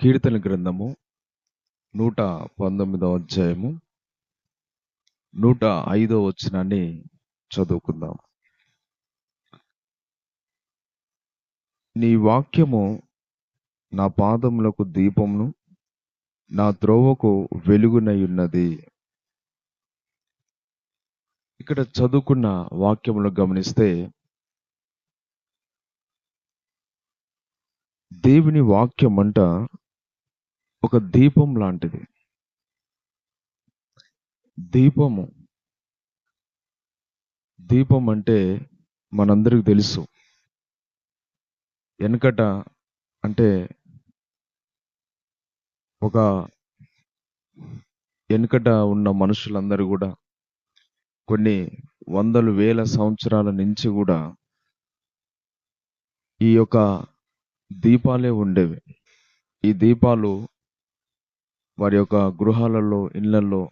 కీర్తన గ్రంథము నూట పంతొమ్మిదవ అధ్యాయము నూట ఐదవ వచనాన్ని చదువుకుందాం. నీ వాక్యము నా పాదములకు దీపమును నా త్రోవకు వెలుగునై ఉన్నది. ఇక్కడ చదువుకున్న వాక్యములు గమనిస్తే దేవుని వాక్యం అంట ఒక దీపం లాంటిది. దీపము. దీపం అంటే మనందరికి తెలుసు. వెనకట అంటే ఒక వెనుకట ఉన్న మనుషులందరూ కూడా కొన్ని వందలు వేల సంవత్సరాల నుంచి కూడా ఈ యొక్క దీపాలే ఉండేవి. ఈ దీపాలు వారి యొక్క గృహాలలో ఇళ్ళలో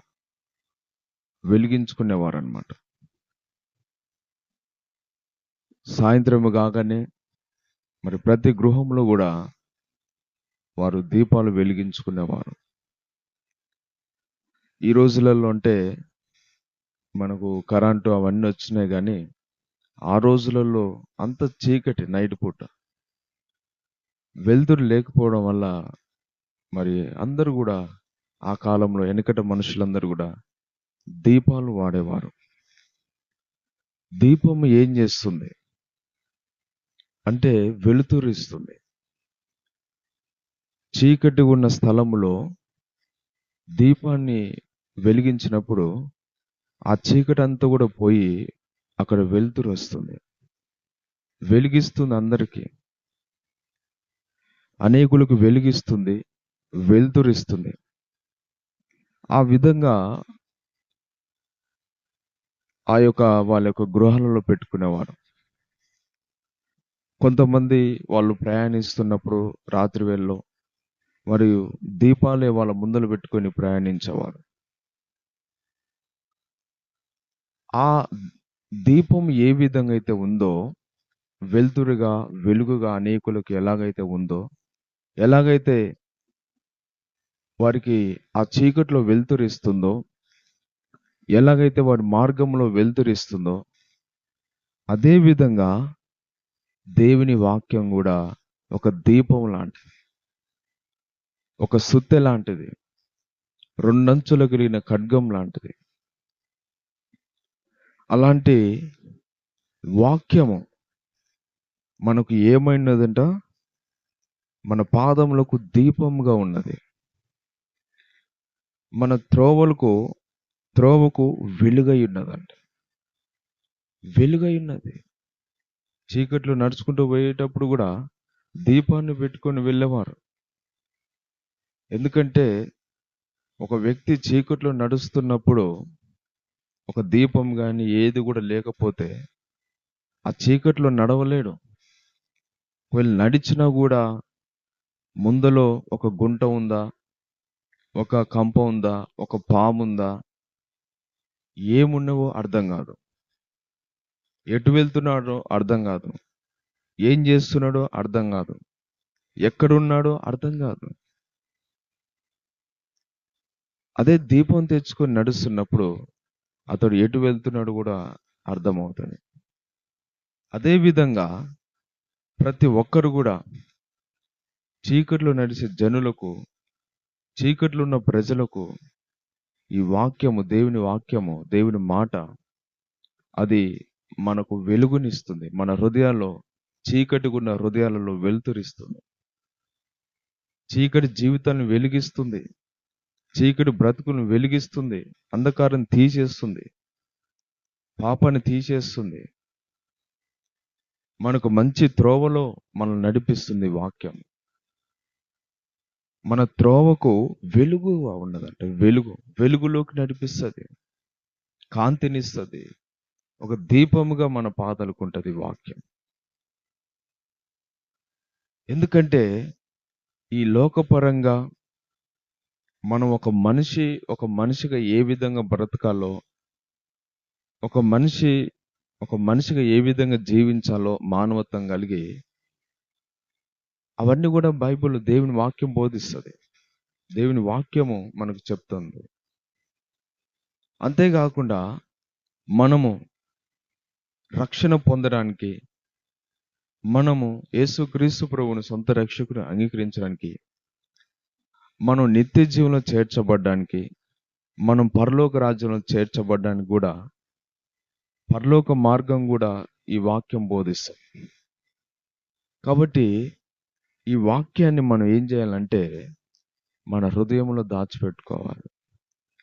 వెలిగించుకునేవారు అనమాట సాయంత్రం కాగానే మరి ప్రతి గృహంలో కూడా వారు దీపాలు వెలిగించుకునేవారు. ఈ రోజులలో అంటే మనకు కరెంటు అవన్నీ వచ్చినాయి కానీ ఆ రోజులలో అంత చీకటి నైట్ పూట. వెలుతురు లేకపోవడం వల్ల మరి అందరూ కూడా ఆ కాలంలో వెనుకట మనుషులందరూ కూడా దీపాలు వాడేవారు. దీపం ఏం చేస్తుంది? అంటే వెలుతురిస్తుంది చీకటి ఉన్న స్థలంలో దీపాన్ని వెలిగించినప్పుడు ఆ చీకటి అంతా కూడా పోయి అక్కడ వెలుతురు వస్తుంది. వెలిగిస్తుంది అందరికీ. అనేకులకు వెలిగిస్తుంది. వెలుతురిస్తుంది. ఆ విధంగా ఆ యొక్క వాళ్ళ యొక్క గృహాలలో పెట్టుకునేవారు. కొంతమంది వాళ్ళు ప్రయాణిస్తున్నప్పుడు రాత్రి వేళలో మరియు దీపాలే వాళ్ళ ముందలు పెట్టుకొని ప్రయాణించేవారు. ఆ దీపం ఏ విధంగా అయితే ఉందో వెలుతురుగా వెలుగుగా అనేకులకు ఎలాగైతే ఉందో ఎలాగైతే వారికి ఆ చీకట్లో వెలుతురిస్తుందో ఎలాగైతే వారి మార్గంలో వెలుతురిస్తుందో అదే విధంగా దేవుని వాక్యం కూడా ఒక దీపం లాంటిది ఒక సుత్తె లాంటిది రెండంచులు కలిగిన ఖడ్గం లాంటిది. అలాంటి వాక్యము మనకు ఏమైనదంట? మన పాదములకు దీపంగా ఉన్నది. మన త్రోవలకు త్రోవకు వెలుగై ఉన్నదండి వెలుగై ఉన్నది. చీకట్లో నడుచుకుంటూ పోయేటప్పుడు కూడా దీపాన్ని పెట్టుకొని వెళ్ళేవారు. ఎందుకంటే ఒక వ్యక్తి చీకట్లో నడుస్తున్నప్పుడు ఒక దీపం కానీ ఏది కూడా లేకపోతే ఆ చీకట్లో నడవలేడు. ఒకవేళ నడిచినా కూడా ముందలో ఒక గుంట ఉందా? ఒక కంప ఉందా? ఒక పాము ఉందా? ఏమున్నావో అర్థం కాదు. ఎటు వెళ్తున్నాడో అర్థం కాదు. ఏం చేస్తున్నాడో అర్థం కాదు. ఎక్కడున్నాడో అర్థం కాదు. అదే దీపం తెచ్చుకొని నడుస్తున్నప్పుడు అతడు ఎటు వెళ్తున్నాడు కూడా అర్థమవుతుంది. అదేవిధంగా ప్రతి ఒక్కరు కూడా చీకట్లో నడిచే జనులకు చీకట్లో ఉన్న ప్రజలకు ఈ వాక్యము దేవుని వాక్యము దేవుని మాట అది మనకు వెలుగునిస్తుంది. మన హృదయాల్లో చీకటికున్న ఉన్న హృదయాలలో వెలుతురిస్తుంది. చీకటి జీవితాన్ని వెలిగిస్తుంది. చీకటి బ్రతుకును వెలిగిస్తుంది. అంధకారం తీసేస్తుంది. పాపాన్ని తీసేస్తుంది. మనకు మంచి త్రోవలో మనం నడిపిస్తుంది వాక్యం. మన త్రోవకు వెలుగు ఉన్నదంట వెలుగు. వెలుగులోకి నడిపిస్తుంది. కాంతినిస్తుంది. ఒక దీపముగా మన పాదలుకుంటుంది వాక్యం. ఎందుకంటే ఈ లోకపరంగా మనం ఒక మనిషి ఒక మనిషిగా ఏ విధంగా బ్రతకాలో ఒక మనిషి ఒక మనిషిగా ఏ విధంగా జీవించాలో మానవత్వం కలిగి అవన్నీ కూడా బైబిల్ దేవుని వాక్యం బోధిస్తుంది. దేవుని వాక్యము మనకు చెప్తుంది. అంతేకాకుండా మనము రక్షణ పొందడానికి మనము యేసుక్రీస్తు ప్రభుని సొంత రక్షకుని అంగీకరించడానికి మనం నిత్య జీవంలో చేర్చబడ్డానికి మనం పరలోక రాజ్యంలో చేర్చబడ్డానికి కూడా పరలోక మార్గం కూడా ఈ వాక్యం బోధిస్తుంది. కాబట్టి ఈ వాక్యాన్ని మనం ఏం చేయాలంటే మన హృదయంలో దాచిపెట్టుకోవాలి.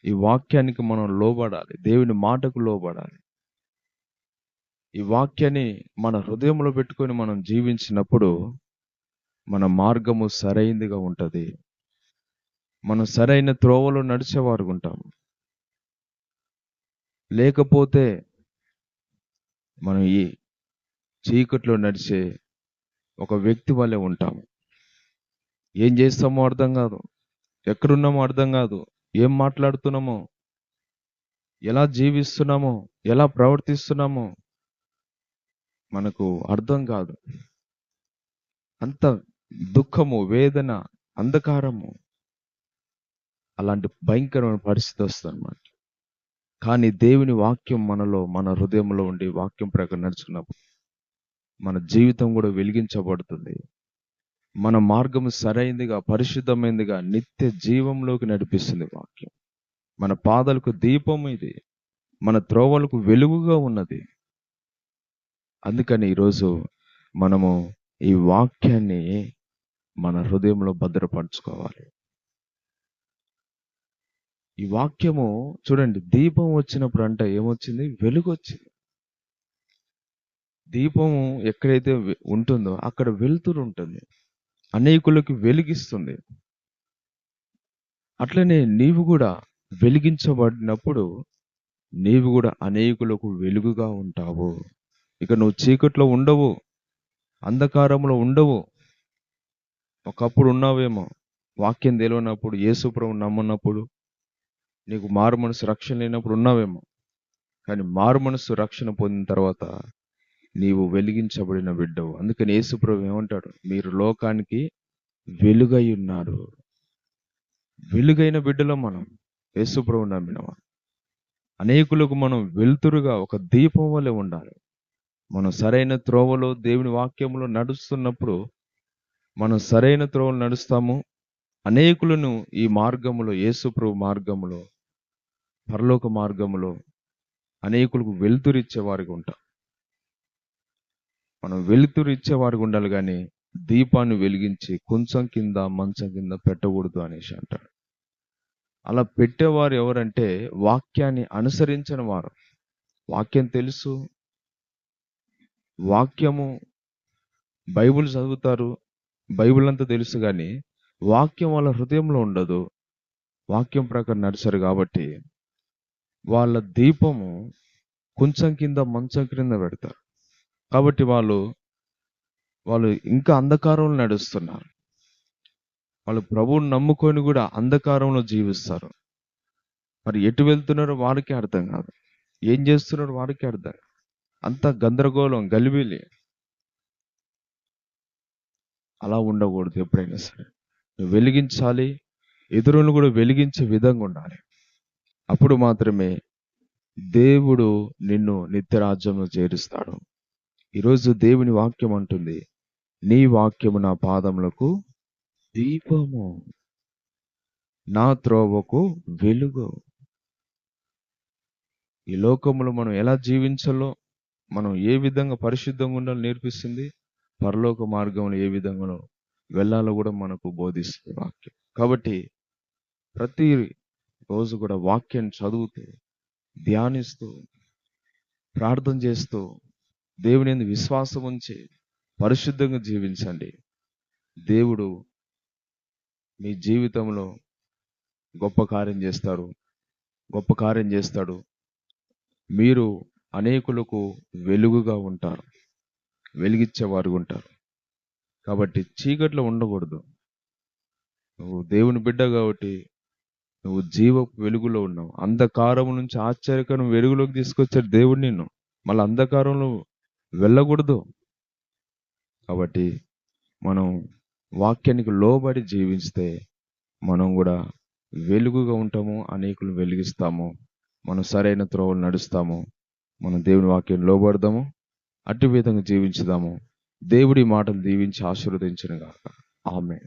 ఈ వాక్యానికి మనం లోబడాలి. దేవుని మాటకు లోబడాలి. ఈ వాక్యాన్ని మన హృదయంలో పెట్టుకొని మనం జీవించినప్పుడు మన మార్గము సరైనదిగా ఉంటుంది. మనం సరైన త్రోవలో నడిచేవారు ఉంటాం. లేకపోతే మనం ఈ చీకట్లో నడిచే ఒక వ్యక్తి వల్లే ఉంటాం. ఏం చేస్తామో అర్థం కాదు. ఎక్కడున్నామో అర్థం కాదు. ఏం మాట్లాడుతున్నామో ఎలా జీవిస్తున్నామో ఎలా ప్రవర్తిస్తున్నామో మనకు అర్థం కాదు. అంత దుఃఖము వేదన అంధకారము అలాంటి భయంకరమైన పరిస్థితి వస్తుంది అన్నమాట కానీ దేవుని వాక్యం మనలో మన హృదయంలో ఉండి వాక్యం ప్రకారం నడుచుకున్నప్పుడు మన జీవితం కూడా వెలిగించబడుతుంది. మన మార్గం సరైనదిగా పరిశుద్ధమైనదిగా నిత్య జీవంలోకి నడిపిస్తుంది వాక్యం. మన పాదలకు దీపం ఇది. మన త్రోవలకు వెలుగుగా ఉన్నది. అందుకని ఈరోజు మనము ఈ వాక్యాన్ని మన హృదయంలో భద్రపరచుకోవాలి. ఈ వాక్యము చూడండి దీపం వచ్చినప్పుడు అంట ఏమొచ్చింది? వెలుగు వచ్చింది దీపము ఎక్కడైతే ఉంటుందో అక్కడ వెలుతురు ఉంటుంది. అనేకులకు వెలిగిస్తుంది. అట్లనే నీవు కూడా వెలిగించబడినప్పుడు నీవు కూడా అనేకులకు వెలుగుగా ఉంటావు. ఇక నువ్వు చీకట్లో ఉండవు అంధకారంలో ఉండవు. ఒకప్పుడు ఉన్నావేమో వాక్యం తెలియనప్పుడు యేసుప్రభు నమ్మనప్పుడు నీకు మారు మనసు రక్షణ లేనప్పుడు ఉన్నావేమో. కానీ మారు మనసు రక్షణ పొందిన తర్వాత నీవు వెలిగించబడిన బిడ్డవు. అందుకని యేసుప్రభు ఏమంటాడు? మీరు లోకానికి వెలుగై ఉన్నారు. వెలుగైన బిడ్డలో మనం. యేసుప్రభు నమ్మినవా అనేకులకు మనం వెలుతురుగా ఒక దీపం వలె ఉండాలి. మనం సరైన త్రోవలో దేవుని వాక్యంలో నడుస్తున్నప్పుడు మనం సరైన త్రోవలు నడుస్తాము. అనేకులను ఈ మార్గములో యేసుప్రభు మార్గములో పరలోక మార్గములో అనేకులకు వెలుతురిచ్చే వారికి ఉంటాం. మనం వెలుతురు ఇచ్చేవారిగా ఉండాలి కానీ దీపాన్ని వెలిగించి కొంచెం కింద మంచం కింద పెట్టకూడదు అనేసి అంటాడు. అలా పెట్టేవారు ఎవరంటే వాక్యాన్ని అనుసరించిన వారు. వాక్యం తెలుసు వాక్యము బైబిల్ చదువుతారు బైబిల్ అంతా తెలుసు కానీ వాక్యం వాళ్ళ హృదయంలో ఉండదు. వాక్యం ప్రకారం నడిచారు కాబట్టి వాళ్ళ దీపము కొంచెం కింద మంచం క్రింద పెడతారు. కాబట్టి వాళ్ళు వాళ్ళు ఇంకా అంధకారంలో నడుస్తున్నారు. వాళ్ళు ప్రభువుని నమ్ముకొని కూడా అంధకారంలో జీవిస్తారు. మరి ఎటు వెళ్తున్నారో వారికి అర్థం కాదు. ఏం చేస్తున్నారో వారికి అర్థం అంత గందరగోళం గలిబిలి. అలా ఉండకూడదు ఎప్పుడైనా సరే. నువ్వు వెలిగించాలి. ఇతరులను కూడా వెలిగించే విధంగా ఉండాలి. అప్పుడు మాత్రమే దేవుడు నిన్ను నిత్యరాజ్యంలో చేరుస్తాడు. ఈరోజు దేవుని వాక్యం అంటుంది నీ వాక్యము నా పాదములకు దీపము. నా త్రోవకు వెలుగు. ఈ లోకములో మనం ఎలా జీవించాలో మనం ఏ విధంగా పరిశుద్ధంగా ఉండాలో నేర్పిస్తుంది పరలోక మార్గంలో ఏ విధంగా వెళ్ళాలో కూడా మనకు బోధిస్తుంది వాక్యం. కాబట్టి ప్రతి రోజు కూడా వాక్యం చదువుతూ ధ్యానిస్తూ ప్రార్థన చేస్తూ దేవుని విశ్వాసం ఉంచి పరిశుద్ధంగా జీవించండి. దేవుడు మీ జీవితంలో గొప్ప కార్యం చేస్తారు గొప్ప కార్యం చేస్తాడు. మీరు అనేకులకు వెలుగుగా ఉంటారు. వెలిగిచ్చేవారు ఉంటారు. కాబట్టి చీకట్లో ఉండకూడదు. నువ్వు దేవుని బిడ్డ కాబట్టి నువ్వు జీవ వెలుగులో ఉన్నావు. అంధకారం నుంచి ఆశ్చర్యకరం వెలుగులోకి తీసుకొచ్చాడు దేవుడు నిన్ను. మళ్ళీ అంధకారంలో వెళ్ళకూడదు. కాబట్టి మనం వాక్యానికి లోబడి జీవిస్తే మనం కూడా వెలుగుగా ఉంటాము అనేకులు వెలిగిస్తాము మనం సరైన త్రోవలు నడుస్తాము మనం దేవుని వాక్యం లోబడదాము అట్టి విధంగా జీవించుదాము. దేవుడి మాటలు దీవించి ఆశీర్వదించిన గాక ఆమె